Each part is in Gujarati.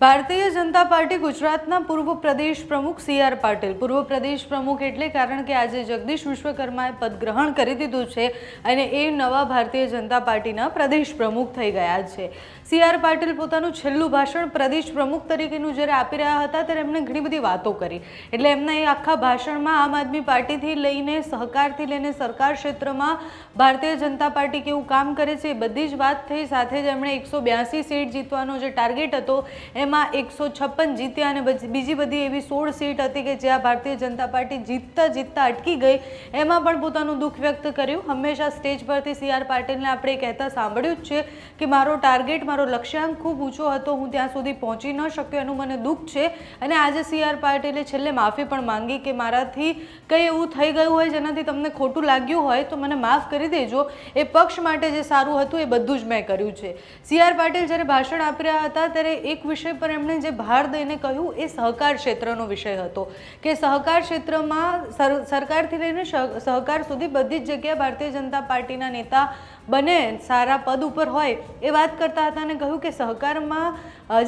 ભારતીય જનતા પાર્ટી ગુજરાતના પૂર્વ પ્રદેશ પ્રમુખ સી આર પાટીલ. પૂર્વ પ્રદેશ પ્રમુખ એટલે કારણ કે આજે જગદીશ વિશ્વકર્માએ પદ ગ્રહણ કરી દીધું છે અને એ નવા ભારતીય જનતા પાર્ટીના પ્રદેશ પ્રમુખ થઈ ગયા છે. સી આર પાટીલ પોતાનું છેલ્લું ભાષણ પ્રદેશ પ્રમુખ તરીકેનું જ્યારે આપી રહ્યા હતા ત્યારે એમણે ઘણી બધી વાતો કરી. એટલે એમના એ આખા ભાષણમાં આમ આદમી પાર્ટીથી લઈને સહકારથી લઈને સરકાર ક્ષેત્રમાં ભારતીય જનતા પાર્ટી કેવું કામ કરે છે એ બધી જ વાત થઈ. સાથે જ એમણે એકસો બ્યાસી સીટ જીતવાનો જે ટાર્ગેટ હતો એમાં એકસો છપ્પન જીત્યા અને બીજી બધી એવી સોળ સીટ હતી કે જ્યાં ભારતીય જનતા પાર્ટી જીતતા જીતતા અટકી ગઈ. એમાં પણ પોતાનું દુઃખ વ્યક્ત કર્યું. હંમેશા સ્ટેજ પરથી સી આર પાટીલને આપણે કહેતા સાંભળ્યું જ છે કે મારો ટાર્ગેટ, મારો લક્ષ્યાંક ખૂબ ઊંચો હતો. હું ત્યાં સુધી પહોંચી ન શક્યો એનું મને દુઃખ છે. અને આજે સી આર પાટીલે છેલ્લે માફી પણ માંગી કે મારાથી કંઈ એવું થઈ ગયું હોય, જેનાથી તમને ખોટું લાગ્યું હોય, તો મને માફ કરી દેજો. એ પક્ષ માટે જે સારું હતું એ બધું જ મેં કર્યું છે. સી આર પાટીલ જ્યારે ભાષણ આપી રહ્યા હતા, ત્યારે એક વિષય પર એમણે જે ભાર દઈને કહ્યું એ સહકાર ક્ષેત્રનો વિષય હતો. કે સહકાર ક્ષેત્રમાં સર- સરકારથી લઈને સહ- સહકાર સુધી બધી જ જગ્યાએ ભારતીય જનતા પાર્ટીના નેતા બને, સારા પદ ઉપર હોય, એ વાત કરતા હતા અને કહ્યું કે સહકારમાં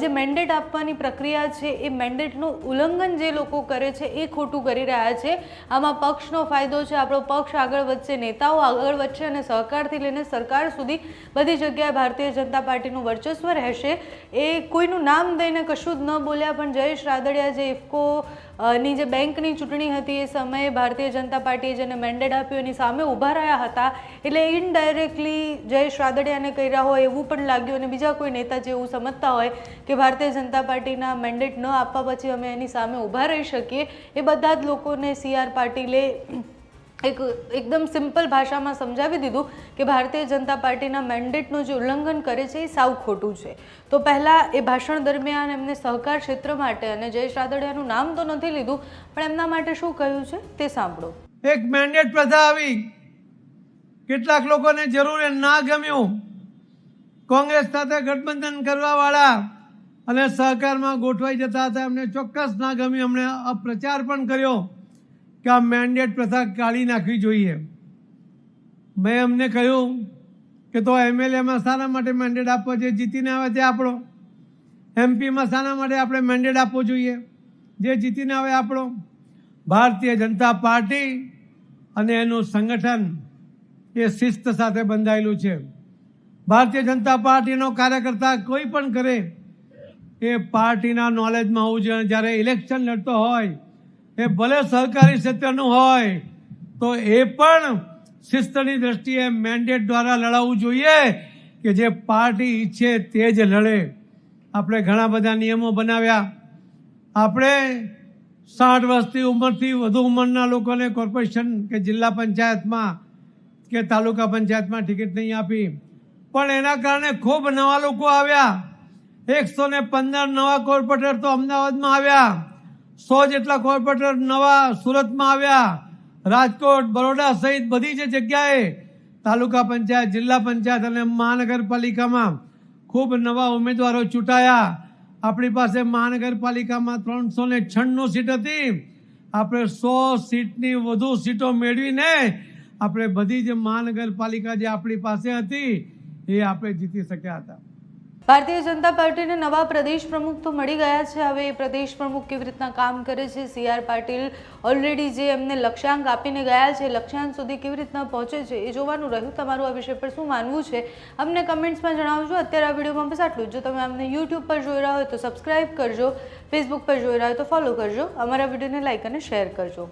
જે મેન્ડેટ આપવાની પ્રક્રિયા છે, એ મેન્ડેટનું ઉલ્લંઘન જે લોકો કરે છે, એ ખોટું કરી રહ્યા છે. આમાં પક્ષનો ફાયદો છે, આપણો પક્ષ આગળ વધશે, નેતાઓ આગળ વધશે અને સહકારથી લઈને સરકાર સુધી બધી જગ્યાએ ભારતીય જનતા પાર્ટીનું વર્ચસ્વ રહેશે. એ કોઈનું નામ દઈને કશું જ ન બોલ્યા, પણ જયેશ રાદડિયા જે ઇફકો ની જે બેંકની ચૂંટણી હતી, એ સમયે ભારતીય જનતા પાર્ટીએ જેને મેન્ડેટ આપ્યું, એની સામે ઊભા રહ્યા હતા. એટલે ઇનડાયરેક્ટલી જયેશ રાદડિયાને કર્યા હોય એવું પણ લાગ્યું અને બીજા કોઈ નેતા જે એવું સમજતા હોય કે ભારતીય જનતા પાર્ટીના મેન્ડેટ ન આપવા પછી અમે એની સામે ઊભા રહી શકીએ, એ બધા જ લોકોને સી આર પાટીલે એક એકદમ સિમ્પલ ભાષામાં સમજાવી દીધું કે ભારતીય જનતા પાર્ટીના મેન્ડેટનું જે ઉલ્લંઘન કરે છે એ સાવ ખોટું છે. તો પહેલાં એ ભાષણ દરમિયાન એમને સહકાર ક્ષેત્ર માટે અને જયેશ રાદડિયાનું નામ તો નથી લીધું, પણ એમના માટે શું કહ્યું છે તે સાંભળો. એક મેન્ડેટ પ્રથા આવી. કેટલાક લોકોને જરૂર ના ગમ્યું. કોંગ્રેસ સાથે ગઠબંધન કરવા વાળા અને સહકારમાં ગોઠવાઈ જતા હતા, એમને ચોક્કસ ના ગમ્યું. એમણે અપ્રચાર પણ કર્યો કે આ મેન્ડેટ પ્રથા કાઢી નાખવી જોઈએ. મેં એમને કહ્યું કે તો એમએલએમાં શાના માટે મેન્ડેટ આપવો જે જીતીને આવે તે આપણો. એમપીમાં શાના માટે આપણે મેન્ડેટ આપવો જોઈએ, જે જીતીને આવે આપણો. ભારતીય જનતા પાર્ટી અને એનું સંગઠન એ શિસ્ત સાથે બંધાયેલું છે. ભારતીય જનતા પાર્ટીનો કાર્યકર્તા કોઈ પણ કરે, એ પાર્ટીના નોલેજમાં હોવું જોઈએ. જ્યારે ઇલેક્શન લડતો હોય, એ ભલે સહકારી ક્ષેત્રનું હોય, તો એ પણ શિસ્તની દ્રષ્ટિએ મેન્ડેટ દ્વારા લડાવવું જોઈએ કે જે પાર્ટી ઈચ્છે તે જ લડે. આપણે ઘણા બધા નિયમો બનાવ્યા. આપણે સાઠ વર્ષથી ઉંમરથી વધુ ઉંમરના લોકોને કોર્પોરેશન કે જિલ્લા પંચાયતમાં કે તાલુકા પંચાયતમાં ટિકિટ નહીં આપી. પણ એના કારણે ખૂબ નવા લોકો આવ્યા. એકસો ને પંદર નવા કોર્પોરેટર તો અમદાવાદમાં આવ્યા. સો જેટલા કોર્પોરેટર નવા સુરતમાં આવ્યા. રાજકોટ, બરોડા સહિત બધી જ જગ્યાએ તાલુકા પંચાયત, જિલ્લા પંચાયત અને મહાનગરપાલિકામાં ખૂબ નવા ઉમેદવારો ચૂંટાયા. આપણી પાસે મહાનગરપાલિકામાં ત્રણસો ને છન્નું સીટ હતી. આપણે સો સીટની વધુ સીટો મેળવીને આપણે બધી જ મહાનગરપાલિકા જે આપણી પાસે હતી, એ આપણે જીતી શક્યા હતા. ભારતીય જનતા પાર્ટીને નવા પ્રદેશ પ્રમુખ તો મળી ગયા છે. હવે એ પ્રદેશ પ્રમુખ કેવી રીતના કામ કરે છે? સી આર પાટીલ ઓલરેડી જે એમને લક્ષ્યાંક આપીને ગયા છે, લક્ષ્યાંક સુધી કેવી રીતના પહોંચે છે એ જોવાનું રહ્યું. તમારું આ વિષય પર શું માનવું છે? અમને કમેન્ટ્સમાં જણાવજો. અત્યારે આ વિડીયોમાં બસ આટલું જ. તમે અમને યુટ્યુબ પર જોઈ રહ્યા હોય તો સબસ્ક્રાઈબ કરજો ફેસબુક પર જોઈ રહ્યા હોય તો ફોલો કરજો. અમારા વિડીયોને લાઇક અને શેર કરજો.